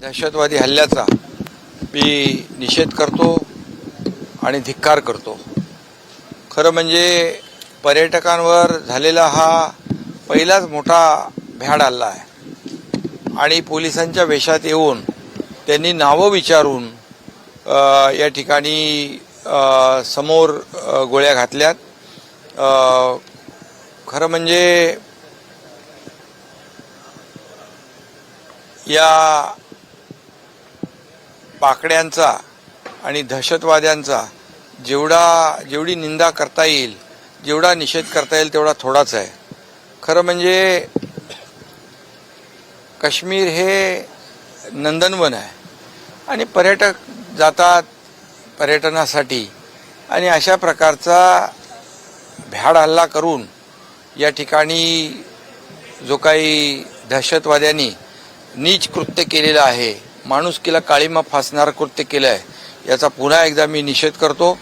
दहशतवादी हल्ल्याचा मी निषेध करतो आणि धिक्कार करतो. खरं म्हणजे पर्यटकांवर झालेला हा पहिलाच मोठा भ्याड हल्ला आहे. आणि पोलिसांच्या वेशात येऊन त्यांनी नावं विचारून या ठिकाणी समोर गोळ्या घातल्यात. खरं म्हणजे या पाकड्यांचा आणि दहशतवाद्यांचा जेवढा जेवढी निंदा करता येईल जेवढा निषेध करता येईल तेवढा थोडाच आहे. खरं म्हणजे काश्मीर हे नंदनवन आहे. आणि पर्यटक जातात पर्यटनासाठी आणि अशा प्रकारचा भ्याड हल्ला करून या ठिकाणी जो काही दहशतवाद्यांनी नीच कृत्य केलेलं आहे माणुसकीला काळीमा फासणारं कृत्य केलं आहे याचा पुन्हा एकदा मी निषेध करतो.